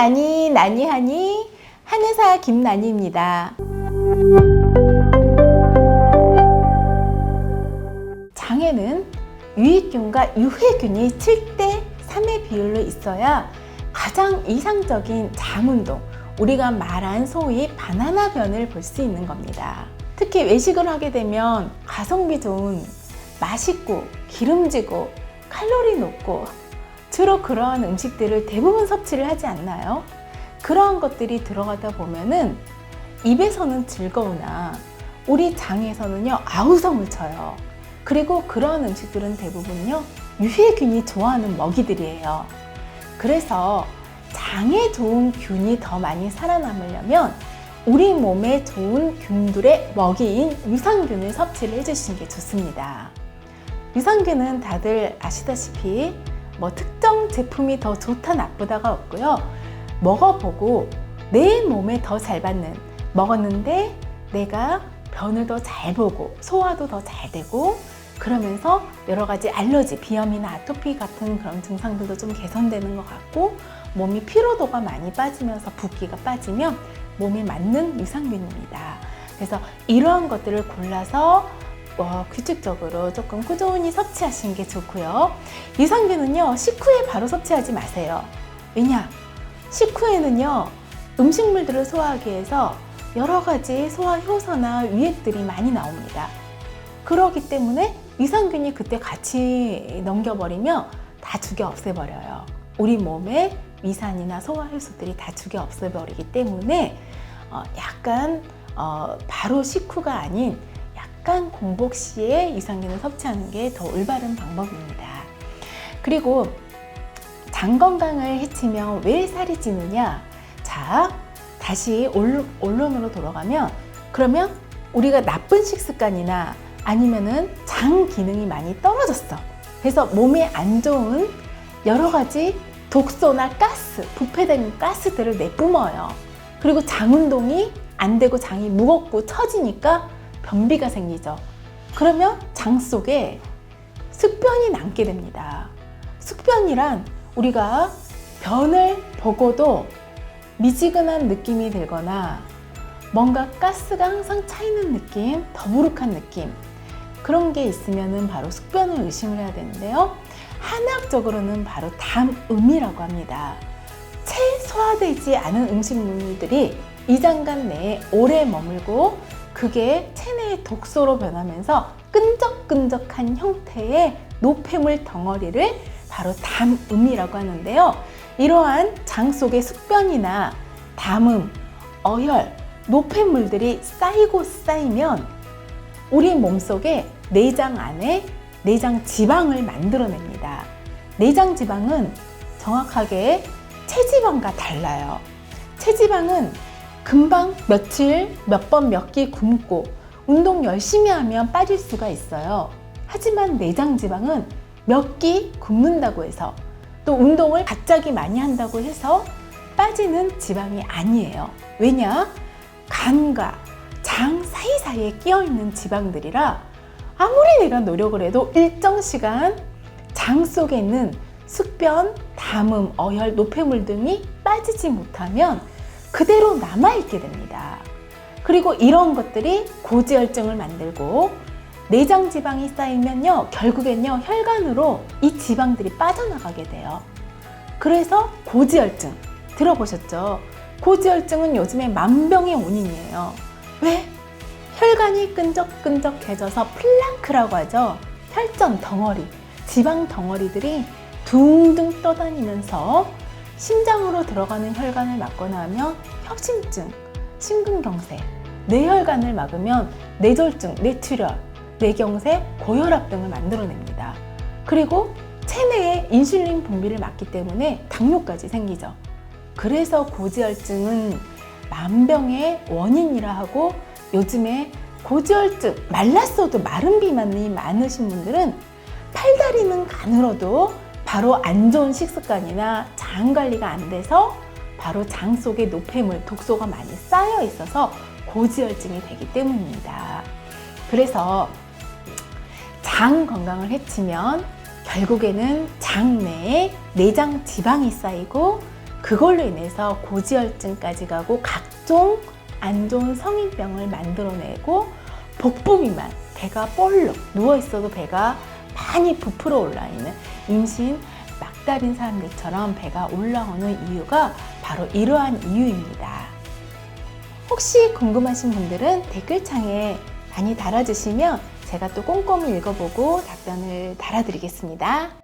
나니 나니 하니 한의사 김나니입니다. 장에는 유익균과 유해균이 7대 3의 비율로 있어야 가장 이상적인 장운동, 우리가 말한 소위 바나나 변을 볼 수 있는 겁니다. 특히 외식을 하게 되면 가성비 좋은 맛있고 기름지고 칼로리 높고 주로 그러한 음식들을 대부분 섭취를 하지 않나요? 그러한 것들이 들어가다 보면은 입에서는 즐거우나 우리 장에서는요 아우성을 쳐요. 그리고 그러한 음식들은 대부분요 유해균이 좋아하는 먹이들이에요. 그래서 장에 좋은 균이 더 많이 살아남으려면 우리 몸에 좋은 균들의 먹이인 유산균을 섭취를 해주시는 게 좋습니다. 유산균은 다들 아시다시피 뭐 특정 제품이 더 좋다 나쁘다가 없고요. 먹어보고 내 몸에 더 잘 받는 먹었는데 내가 변을 더 잘 보고 소화도 더 잘 되고 그러면서 여러 가지 알러지, 비염이나 아토피 같은 그런 증상들도 좀 개선되는 것 같고 몸이 피로도가 많이 빠지면서 붓기가 빠지면 몸에 맞는 유산균입니다. 그래서 이러한 것들을 골라서 어, 규칙적으로 조금 꾸준히 섭취하시는 게 좋고요. 유산균은요, 식후에 바로 섭취하지 마세요. 왜냐? 식후에는요, 음식물들을 소화하기 위해서 여러 가지 소화 효소나 유액들이 많이 나옵니다. 그러기 때문에 유산균이 그때 같이 넘겨버리면 다 죽여 없애버려요. 우리 몸에 위산이나 소화 효소들이 다 죽여 없애버리기 때문에 어, 약간 어, 바로 식후가 아닌 약간 공복 시에 유산균을 섭취하는 게 더 올바른 방법입니다. 그리고 장 건강을 해치면 왜 살이 찌느냐? 자, 다시 온- 원론으로 돌아가면 그러면 우리가 나쁜 식습관이나 아니면은 장 기능이 많이 떨어졌어. 그래서 몸에 안 좋은 여러 가지 독소나 가스, 부패된 가스들을 내뿜어요. 그리고 장 운동이 안 되고 장이 무겁고 처지니까 변비가 생기죠. 그러면 장 속에 숙변이 남게 됩니다. 숙변이란 우리가 변을 보고도 미지근한 느낌이 들거나 뭔가 가스가 항상 차이는 느낌, 더부룩한 느낌 그런 게 있으면은 바로 숙변을 의심을 해야 되는데요. 한의학적으로는 바로 담음이라고 합니다. 채 소화되지 않은 음식물들이 이장간 내에 오래 머물고 그게 체내의 독소로 변하면서 끈적끈적한 형태의 노폐물 덩어리를 바로 담음이라고 하는데요. 이러한 장 속의 숙변이나 담음, 어혈, 노폐물들이 쌓이고 쌓이면 우리 몸속에 내장 안에 내장 지방을 만들어냅니다. 내장 지방은 정확하게 체지방과 달라요. 체지방은 금방 며칠, 몇 번 몇 끼 굶고 운동 열심히 하면 빠질 수가 있어요. 하지만 내장 지방은 몇 끼 굶는다고 해서 또 운동을 갑자기 많이 한다고 해서 빠지는 지방이 아니에요. 왜냐? 간과 장 사이사이에 끼어 있는 지방들이라 아무리 내가 노력을 해도 일정 시간 장 속에 있는 숙변, 담음, 어혈, 노폐물 등이 빠지지 못하면 그대로 남아있게 됩니다. 그리고 이런 것들이 고지혈증을 만들고 내장 지방이 쌓이면요, 결국엔요, 혈관으로 이 지방들이 빠져나가게 돼요. 그래서 고지혈증 들어보셨죠? 고지혈증은 요즘에 만병의 원인이에요. 왜? 혈관이 끈적끈적해져서 플랑크라고 하죠. 혈전 덩어리, 지방 덩어리들이 둥둥 떠다니면서 심장으로 들어가는 혈관을 막거나 하면 협심증, 심근경색, 뇌혈관을 막으면 뇌졸중, 뇌출혈, 뇌경색, 고혈압 등을 만들어냅니다. 그리고 체내에 인슐린 분비를 막기 때문에 당뇨까지 생기죠. 그래서 고지혈증은 만병의 원인이라 하고 요즘에 고지혈증, 말랐어도 마른 비만이 많으신 분들은 팔다리는 가늘어도 바로 안 좋은 식습관이나 장 관리가 안 돼서 바로 장 속에 노폐물, 독소가 많이 쌓여 있어서 고지혈증이 되기 때문입니다. 그래서 장 건강을 해치면 결국에는 장 내에 내장 지방이 쌓이고 그걸로 인해서 고지혈증까지 가고 각종 안 좋은 성인병을 만들어내고 복부 비만, 배가 볼록 누워 있어도 배가 많이 부풀어 올라 있는 임신 막달인 사람들처럼 배가 올라오는 이유가 바로 이러한 이유입니다. 혹시 궁금하신 분들은 댓글창에 많이 달아주시면 제가 또 꼼꼼히 읽어보고 답변을 달아드리겠습니다.